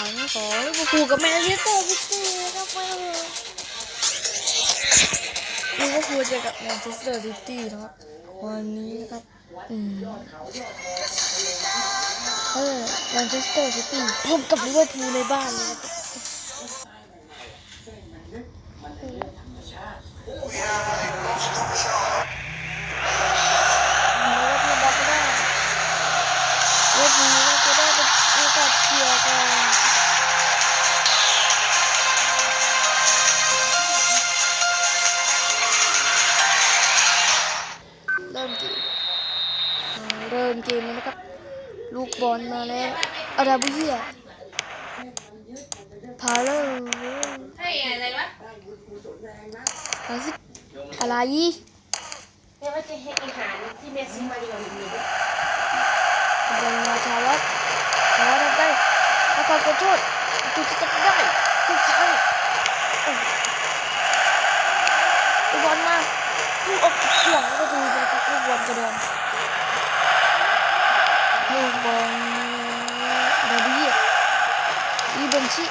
ครั้งของลิเวอร์พูลกับแมนเชสเตอร์ซิตี้นะครับแม่ลิเวอร์พูลเจอกับแมนเชสเตอร์ซิตี้นะครับวันนี้นะครับอืมเออแมนเชสเตอร์ซิตี้พบกับลิเวอร์พูลในบ้านเลยนะครับลิเวอร์พูลรับ บอลมาแล้วอาราบิเยพาเลอร์ให้อะไรวะอาซิอะไรเนี่ยว่าจะให้อาหารที่เมสซี่มาดีกว่านี้บอลมาทาวัตทาวัตทำได้แล้วก็ขอโทษจุดจะได้ทุกครั้งเอ้ยลูกบอลมาลูกออกหลังก็ดูนะครับลูกบอลกระโดดลูกบอลอาราบิเย ลีเบนชิ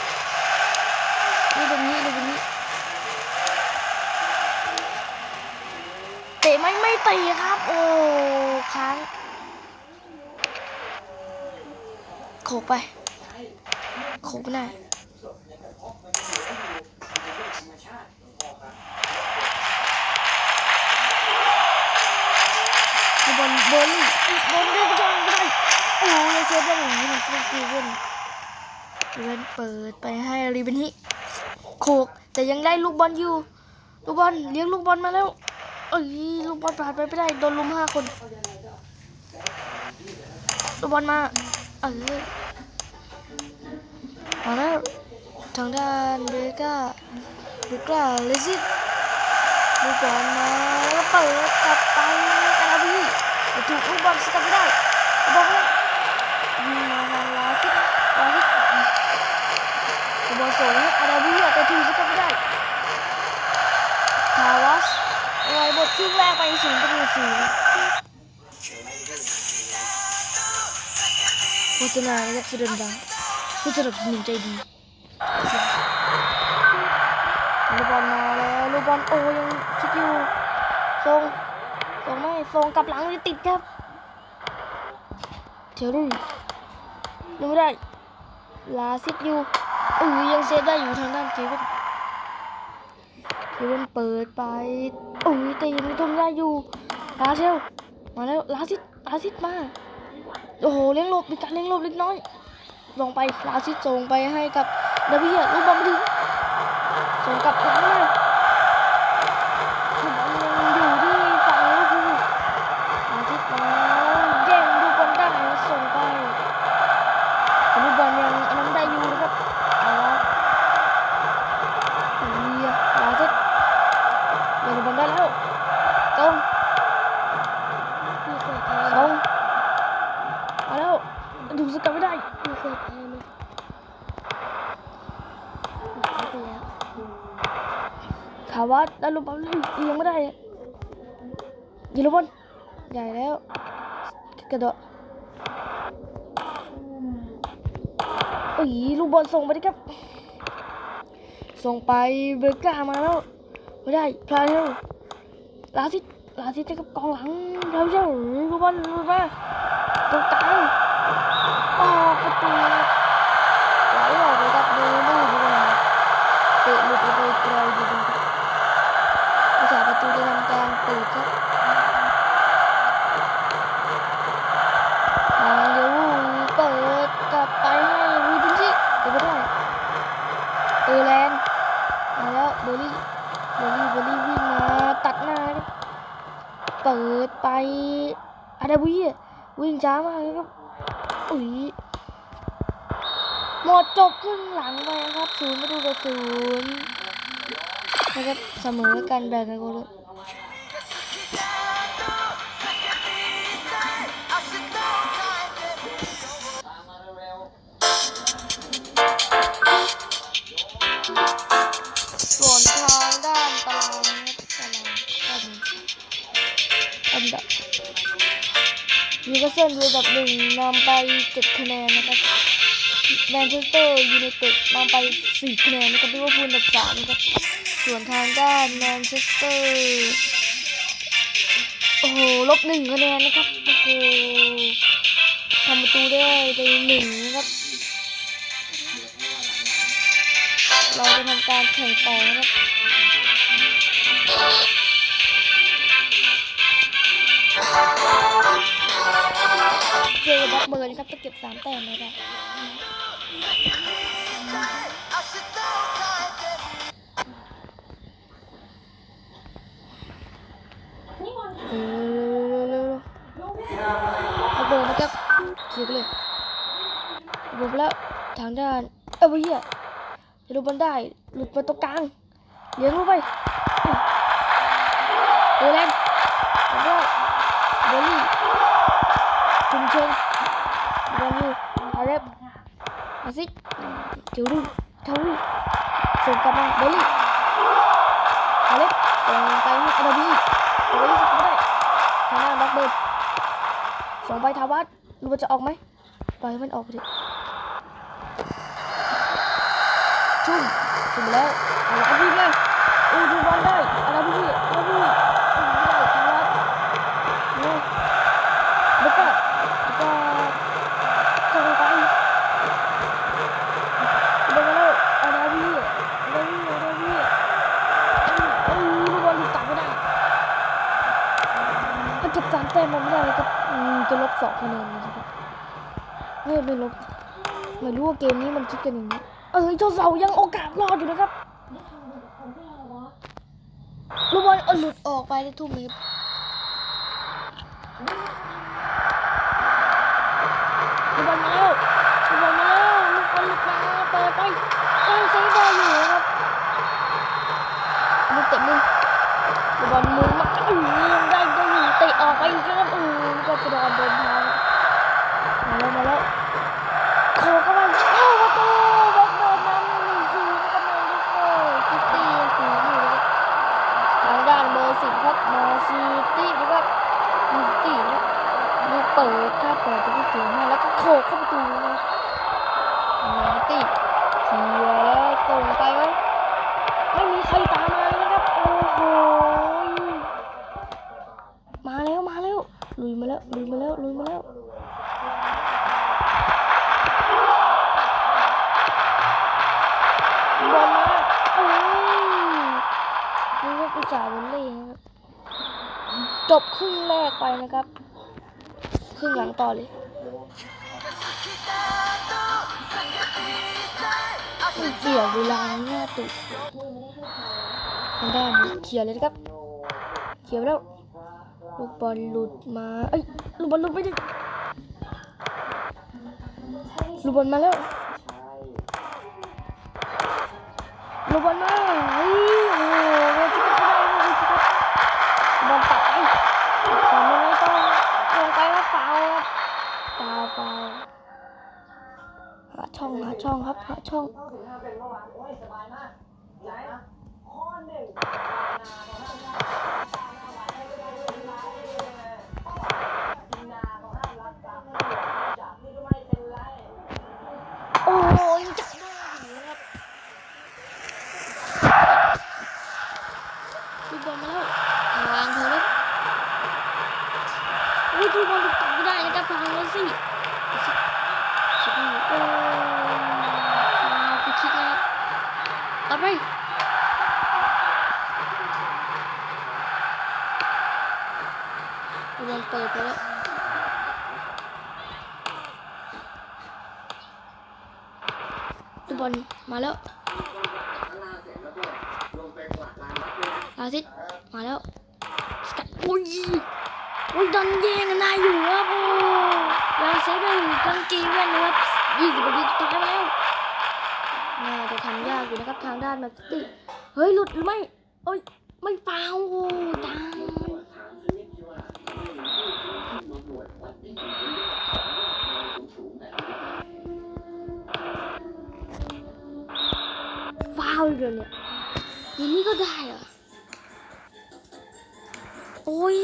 ลีเบนนี้ลีเบนนี้เตะไม่ไม่เตะครับ โอ้ค้างโขกไปโขกไม่ได้ดูบอลบอลบอลได้ไปจังได้โอ้ยเซฟได้อย่างนี้มันก็ตีเว้น เว้นเปิดไปให้รีเบนฮิโขกแต่ยังได้ลูกบอลอยู่ ลูกบอลเลี้ยงลูกบอลมาแล้วเอ้ยลูกบอลผ่านไปไม่ได้โดนลุมห้าคน ลูกบอลมาเออมาแล้วทางด้านเบก้าเบก้าเลซิตลูกบอลมาแล้วเปิดกลับไปอาราบีถูกลูกบอลสกัดไม่ได้ลูกบอลเลยยิงมาทางลาซิตลาซิตลูกบอลส่งให้อาราบีแต่ถูกสกัดไม่ได้ คาวัสไว้บท ครึ่งแรกไปศูนย์ประตูศูนย์โฆษณานะครับสุดดังผู้สนับสนุนใจดีลูกบอลมาแล้วลูกบอลโอยังคิดอยู่ทรงทรงไม่ทรงกลับหลังจะติดครับเทรุ่นยังไม่ได้ลาซิดอยู่เออยังเซฟได้อยู่ทางด้านเกวิน เว่นเปิดไป โอ้ยแต่ยังไม่ทนได้อยู่ลาเชลมาแล้วลาซิตลาซิตมา โอ้โหเลี้ยงหลบมีการเลี้ยงหลบเล็กน้อย ลงไปลาซิตส่งไปให้กับดาวิเอะลูกบอลไม่ถึงส่งกลับหลังมาลูกบอลยังอยู่ที่ฝั่งลิเวอร์พูลลาซิดมาแย่งลูกบอลได้ส่งไปแต่ลูกบอลยังอันนั้นได้อยู่นะครับเอาละ เฮียลาซิดเดี๋ยวบอลได้แล้วตรงตรงมาแล้วดูสกัดไม่ได้ ไม่เคยแพ้ไหมแพ้ไปแล้ว ถาว่าได้ลูกบอลเอียงไม่ได้ยิงลูกบอลใหญ่แล้วกระโดดโอ้ยลูกบอลส่งไปดิครับ ส่งไปเบรก้ามาแล้วไม่ได้พลาดแล้วลาซิลาซิจะกับกองหลังเราเจ้าลูกบอลลูกมาตรงกลางออกประตูไหลออกไปครับดูลูกดีกว่าเตะลูกไปไกลดี ดีครับผู้สาประตูจะทำการเปิดครับทางเดียวเปิดกลับไปให้วีบินชิเดี๋ยวไม่ได้เออร์แลนด์มาแล้วเบอร์รี่เบอร์รี่เบอร์รี่วิ่งมาตัดหน้าครับเปิดไปอาดาวีวิ่งช้ามากเลยครับอุ้ยหมดจบครึ่งหลังไปครับศูนย์ประตูต่อศูนย์ นะครับเสมอกันแบ่งกันคนละส่วนทางด้านตารางนะครับตารางอันดับนิวคาสเซิลอยู่อันดับหนึ่งนำไปเจ็ดคะแนนนะครับแมนเชสเตอร์ยูไนเต็ดนำไปสี่คะแนนนะครับลิเวอร์พูลอันดับสามนะครับ ส่วนทางด้านแมนเชสเตอร์ โอ้โห ลบหนึ่งคะแนนนะครับ โอ้โหทำประตูได้ไปหนึ่งนะครับ เราจะทำการแข่งต่อนะครับเจอแบ็คเบิร์นครับจะเก็บสามแต้มไม่ได้เเคลียร์ไปเลยรวมแล้วทางด้าน เอ้ยเหี้ยจะดูบอลได้ หลุดมาตรงกลางเลี้ยงลงไปเออแลนทำได้เบลลี่คุมเชิงบอลยูฮาร์เรบมาซิเจิวดูเทาดูส่งกลับมาเบลลี่ฮาร์เรบส่งไปให้อาดาบีเดี๋ยวยี่สิบก็ได้ทางหน้าแบ็คเบิร์ดส่งไปทาวัต รู้ว่าจะออกไหมปล่อยให้มันออกไปดิชุ่มชุ่มแล้วเอาละพี่ไงอู้ดูบอลได้อะไรพี่อะไรพี่อู้ไม่ได้ทาวัดเนี่ยแล้วก็แล้วก็ส่งไปเดินมาแล้วอะไรพี่อะไรพี่อะไรพี่เอ้ยลูกบอลหลุดกลับไม่ได้ ถ้าเก็บสามแต้มมันไม่ได้เลยก็อืมจะ ลบสองคะแนนนะครับไม่ไม่ลบไม่รู้ว่าเกมนี้มันคิดกันอย่างนี้เอ้ยเจ้าเสายังโอกาสรอดอยู่นะครับลูกบอลหลุดออกไปได้ทุ่มนี้ครับลูกบอลมาแล้วลูกบอลมาแล้วลูกบอลหลุดมาเปิดไปยังเซฟได้อยู่นะครับลูกเตะมุมลูกบอลมุงม กบอลกระโดดเดินทางมาแล้วมาแล้วโคเข้าไปเข้าประตูแบ็คเบิร์นนำหนึ่งศูนย์กับแมนเชสเตอร์ซิตี้ยังศูนย์อยู่นะทางด้านเบอร์สิบครับมาซิตี้นะครับมาซิตี้นะครับมาเปิดถ้าเปิดประตูศูนย์ให้แล้วก็โคเข้าประตู จบครึ่งแรกไปนะครับ ครึ่งหลังต่อเลยเสียเวลาหน้าตุกทางด้านเคลียร์เลยนะครับเคลียร์แล้วลูกบอลหลุดมา เอ้ย ลูกบอลหลุดไม่ได้ลูกบอลมาแล้ว ลูกบอลมาเฮ้ย ฟาวฟาหาช่องหาช่องครับหาช่องโอ้ยจับได้ครับลูบอลมาแล้วทางเธอเลยโอ้ยลูบอลถูกจับไม่ได้นะครับทางโอ้ยฟาวไปคิดนะครับ ต่อไปลูกบอลเปิดไปแล้วลูกบอลมาแล้วลาซิดมาแล้วสกัดโอ้ยโอ้ยดันแย่งกันได้อยู่ครับโอ้ยังเซฟได้อยู่กางเกงแว่นนะครับยี่สิบนาทีสุดท้ายมาแล้วน่าจะทำยากอยู่นะครับทางด้านมนซิเฮ้ยหลุดหรือไม่เอ้ยไม่ฟาวโอ้ตายฟาวอีกแล้วเนี่ยอย่างนี้ก็ได้เหรอโอ้ย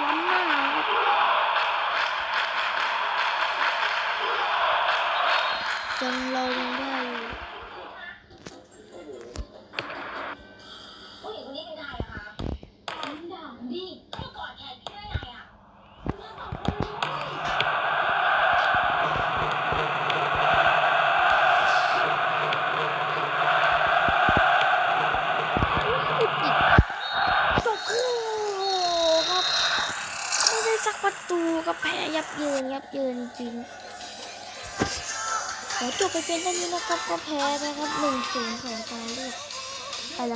ลูกล้ ยับเยินจริงขอจบไปเป็นเท่านี้นะครับก็แพ้นะครับหนึ่งศูนย์สองกาลูกไปแล้วครับ